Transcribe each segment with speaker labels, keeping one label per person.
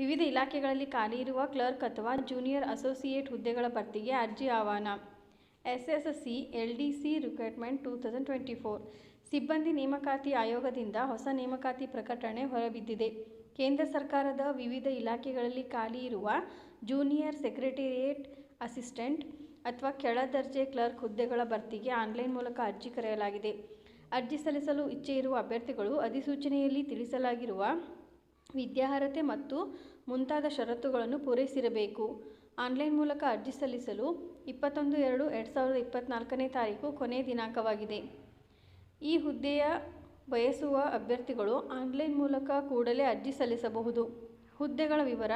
Speaker 1: ವಿವಿಧ ಇಲಾಖೆಗಳಲ್ಲಿ ಖಾಲಿ ಇರುವ ಕ್ಲರ್ಕ್ ಅಥವಾ ಜೂನಿಯರ್ ಅಸೋಸಿಯೇಟ್ ಹುದ್ದೆಗಳ ಭರ್ತಿಗೆ ಅರ್ಜಿ ಆಹ್ವಾನ. S S C L D C recruitment two thousand twenty four. ಸಿಬ್ಬಂದಿ ನೇಮಕಾತಿ ಆಯೋಗದಿಂದ ಹೊಸ ನೇಮಕಾತಿ ಪ್ರಕಟಣೆ ಹೊರಬಿದ್ದಿದೆ. ಕೇಂದ್ರ ಸರ್ಕಾರದ ವಿವಿಧ ಇಲಾಖೆಗಳಲ್ಲಿ ಖಾಲಿ ಇರುವ ಜೂನಿಯರ್ ಸೆಕ್ರೆಟೇರಿಯೇಟ್ ಅಸಿಸ್ಟೆಂಟ್ ಅಥವಾ ಕೆಳ ದರ್ಜೆ ಕ್ಲರ್ಕ್ ಹುದ್ದೆಗಳ ಭರ್ತಿಗೆ ಆನ್ಲೈನ್ ಮೂಲಕ ಅರ್ಜಿ ಕರೆಯಲಾಗಿದೆ. ಅರ್ಜಿ ಸಲ್ಲಿಸಲು ಇಚ್ಛೆ ಇರುವ ಅಭ್ಯರ್ಥಿಗಳು ಅಧಿಸೂಚನೆಯಲ್ಲಿ ತಿಳಿಸಲಾಗಿರುವ ವಿದ್ಯಾರ್ಹತೆ ಮತ್ತು ಮುಂತಾದ ಷರತ್ತುಗಳನ್ನು ಪೂರೈಸಿರಬೇಕು. ಆನ್ಲೈನ್ ಮೂಲಕ ಅರ್ಜಿ ಸಲ್ಲಿಸಲು ಇಪ್ಪತ್ತೊಂದು, ಎರಡು ಎರಡು ಸಾವಿರದ ಇಪ್ಪತ್ತ್ನಾಲ್ಕನೇ ತಾರೀಕು ಕೊನೆಯ ದಿನಾಂಕವಾಗಿದೆ. ಈ ಹುದ್ದೆಯ ಬಯಸುವ ಅಭ್ಯರ್ಥಿಗಳು ಆನ್ಲೈನ್ ಮೂಲಕ ಕೂಡಲೇ ಅರ್ಜಿ ಸಲ್ಲಿಸಬಹುದು. ಹುದ್ದೆಗಳ ವಿವರ,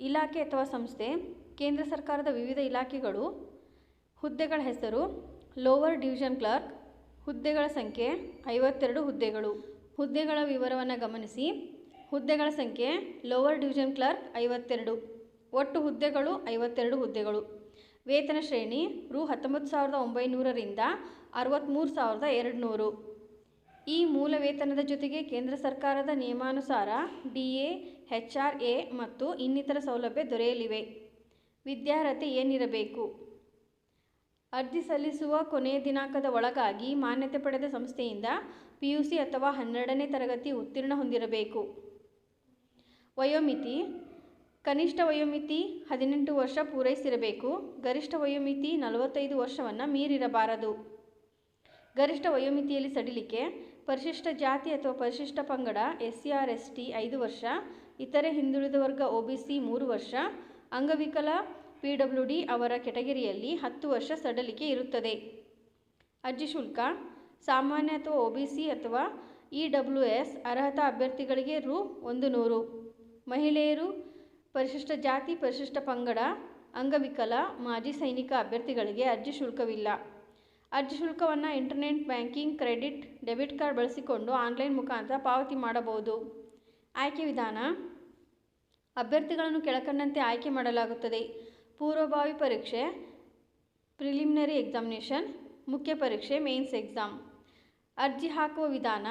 Speaker 1: ಇಲಾಖೆ ಅಥವಾ ಸಂಸ್ಥೆ, ಕೇಂದ್ರ ಸರ್ಕಾರದ ವಿವಿಧ ಇಲಾಖೆಗಳು, ಹುದ್ದೆಗಳ ಹೆಸರು, ಲೋವರ್ ಡಿವಿಷನ್ ಕ್ಲರ್ಕ್, ಹುದ್ದೆಗಳ ಸಂಖ್ಯೆ, ಐವತ್ತೆರಡು ಹುದ್ದೆಗಳು. ಹುದ್ದೆಗಳ ವಿವರವನ್ನು ಗಮನಿಸಿ. ಹುದ್ದೆಗಳ ಸಂಖ್ಯೆ ಲೋವರ್ ಡಿವಿಷನ್ ಕ್ಲರ್ಕ್ ಐವತ್ತೆರಡು. ಒಟ್ಟು ಹುದ್ದೆಗಳು ಐವತ್ತೆರಡು ಹುದ್ದೆಗಳು. ವೇತನ ಶ್ರೇಣಿ ರು ಹತ್ತೊಂಬತ್ತು ಸಾವಿರದ ಒಂಬೈನೂರರಿಂದ ಅರವತ್ತ್ಮೂರು ಸಾವಿರದ ಎರಡು ನೂರು ಈ ಮೂಲ ವೇತನದ ಜೊತೆಗೆ ಕೇಂದ್ರ ಸರ್ಕಾರದ ನಿಯಮಾನುಸಾರ D A H R A ಮತ್ತು ಇನ್ನಿತರ ಸೌಲಭ್ಯ ದೊರೆಯಲಿವೆ. ವಿದ್ಯಾರ್ಹತೆ ಏನಿರಬೇಕು? ಅರ್ಜಿ ಸಲ್ಲಿಸುವ ಕೊನೆಯ ದಿನಾಂಕದ ಒಳಗಾಗಿ ಮಾನ್ಯತೆ ಪಡೆದ ಸಂಸ್ಥೆಯಿಂದ ಪಿ ಯು ಸಿ ಅಥವಾ ಹನ್ನೆರಡನೇ ತರಗತಿ ಉತ್ತೀರ್ಣ ಹೊಂದಿರಬೇಕು. ವಯೋಮಿತಿ. ಕನಿಷ್ಠ ವಯೋಮಿತಿ ಹದಿನೆಂಟು ವರ್ಷ ಪೂರೈಸಿರಬೇಕು. ಗರಿಷ್ಠ ವಯೋಮಿತಿ ನಲವತ್ತೈದು ವರ್ಷವನ್ನು ಮೀರಿರಬಾರದು. ಗರಿಷ್ಠ ವಯೋಮಿತಿಯಲ್ಲಿ ಸಡಿಲಿಕೆ, ಪರಿಶಿಷ್ಟ ಜಾತಿ ಅಥವಾ ಪರಿಶಿಷ್ಟ ಪಂಗಡ S C or S T ಐದು ವರ್ಷ, ಇತರೆ ಹಿಂದುಳಿದ ವರ್ಗ ಒ ಬಿ ಸಿ ಮೂರು ವರ್ಷ, ಅಂಗವಿಕಲ ಪಿ ಡಬ್ಲ್ಯೂ ಡಿ ಅವರ ಕೆಟಗರಿಯಲ್ಲಿ ಹತ್ತು ವರ್ಷ ಸಡಲಿಕೆ ಇರುತ್ತದೆ. ಅರ್ಜಿ ಶುಲ್ಕ, ಸಾಮಾನ್ಯ ಅಥವಾ ಒ ಬಿ ಸಿ ಅಥವಾ ಇ ಡಬ್ಲ್ಯೂ ಎಸ್ ಅರ್ಹತಾ ಅಭ್ಯರ್ಥಿಗಳಿಗೆ ರು ಒಂದು ನೂರು. ಮಹಿಳೆಯರು ಪರಿಶಿಷ್ಟ ಜಾತಿ, ಪರಿಶಿಷ್ಟ ಪಂಗಡ, ಅಂಗವಿಕಲ, ಮಾಜಿ ಸೈನಿಕ ಅಭ್ಯರ್ಥಿಗಳಿಗೆ ಅರ್ಜಿ ಶುಲ್ಕವಿಲ್ಲ. ಅರ್ಜಿ ಶುಲ್ಕವನ್ನು internet banking, credit, debit card ಬಳಸಿಕೊಂಡು ಆನ್ಲೈನ್ ಮುಖಾಂತರ ಪಾವತಿ ಮಾಡಬಹುದು. ಆಯ್ಕೆ ವಿಧಾನ. ಅಭ್ಯರ್ಥಿಗಳನ್ನು ಕೆಳಕಂಡಂತೆ ಆಯ್ಕೆ ಮಾಡಲಾಗುತ್ತದೆ. ಪೂರ್ವಭಾವಿ ಪರೀಕ್ಷೆ, ಪ್ರಿಲಿಮಿನರಿ ಎಕ್ಸಾಮಿನೇಷನ್, ಮುಖ್ಯ ಪರೀಕ್ಷೆ, ಮೇನ್ಸ್ ಎಕ್ಸಾಮ್. ಅರ್ಜಿ ಹಾಕುವ ವಿಧಾನ.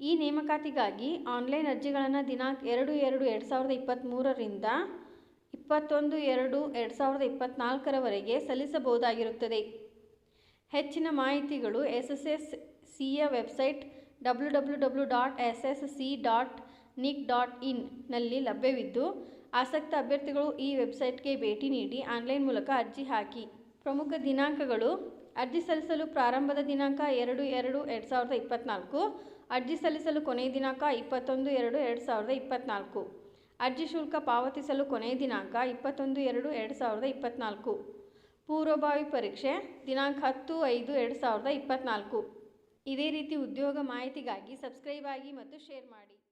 Speaker 1: ಈ ನೇಮಕಾತಿಗಾಗಿ ಆನ್ಲೈನ್ ಅರ್ಜಿಗಳನ್ನು ದಿನಾಂಕ ಎರಡು ಎರಡು ಎರಡು ಸಾವಿರದ ಇಪ್ಪತ್ತ್ಮೂರರಿಂದ ಇಪ್ಪತ್ತೊಂದು ಎರಡು ಎರಡು ಸಾವಿರದ ಇಪ್ಪತ್ತ್ನಾಲ್ಕರವರೆಗೆ ಸಲ್ಲಿಸಬಹುದಾಗಿರುತ್ತದೆ. ಹೆಚ್ಚಿನ ಮಾಹಿತಿಗಳು ಎಸ್ ಎಸ್ ಎಸ್ ಸಿಯ website W W W dot S S C dot nic dot ಇನ್ನಲ್ಲಿ ಲಭ್ಯವಿದ್ದು, ಆಸಕ್ತ ಅಭ್ಯರ್ಥಿಗಳು ಈ ವೆಬ್ಸೈಟ್ಗೆ ಭೇಟಿ ನೀಡಿ ಆನ್ಲೈನ್ ಮೂಲಕ ಅರ್ಜಿ ಹಾಕಿ. ಪ್ರಮುಖ ದಿನಾಂಕಗಳು ಅರ್ಜಿ ಸಲ್ಲಿಸಲು ಪ್ರಾರಂಭದ ದಿನಾಂಕ ಎರಡು ಎರಡು ಎರಡು ಸಾವಿರದ ಇಪ್ಪತ್ತ್ನಾಲ್ಕು ಅರ್ಜಿ ಸಲ್ಲಿಸಲು ಕೊನೆಯ ದಿನಾಂಕ ಇಪ್ಪತ್ತೊಂದು ಎರಡು ಎರಡು ಸಾವಿರದ ಇಪ್ಪತ್ತ್ನಾಲ್ಕು ಅರ್ಜಿ ಶುಲ್ಕ ಪಾವತಿಸಲು ಕೊನೆಯ ದಿನಾಂಕ ಇಪ್ಪತ್ತೊಂದು ಎರಡು ಎರಡು ಸಾವಿರದ ಇಪ್ಪತ್ತ್ನಾಲ್ಕು ಪೂರ್ವಭಾವಿ ಪರೀಕ್ಷೆ ದಿನಾಂಕ ಹತ್ತು ಐದು ಎರಡು ಸಾವಿರದ ಇಪ್ಪತ್ತ್ನಾಲ್ಕು ಇದೇ ರೀತಿ ಉದ್ಯೋಗ ಮಾಹಿತಿಗಾಗಿ ಸಬ್ಸ್ಕ್ರೈಬ್ ಆಗಿ ಮತ್ತು ಶೇರ್ ಮಾಡಿ.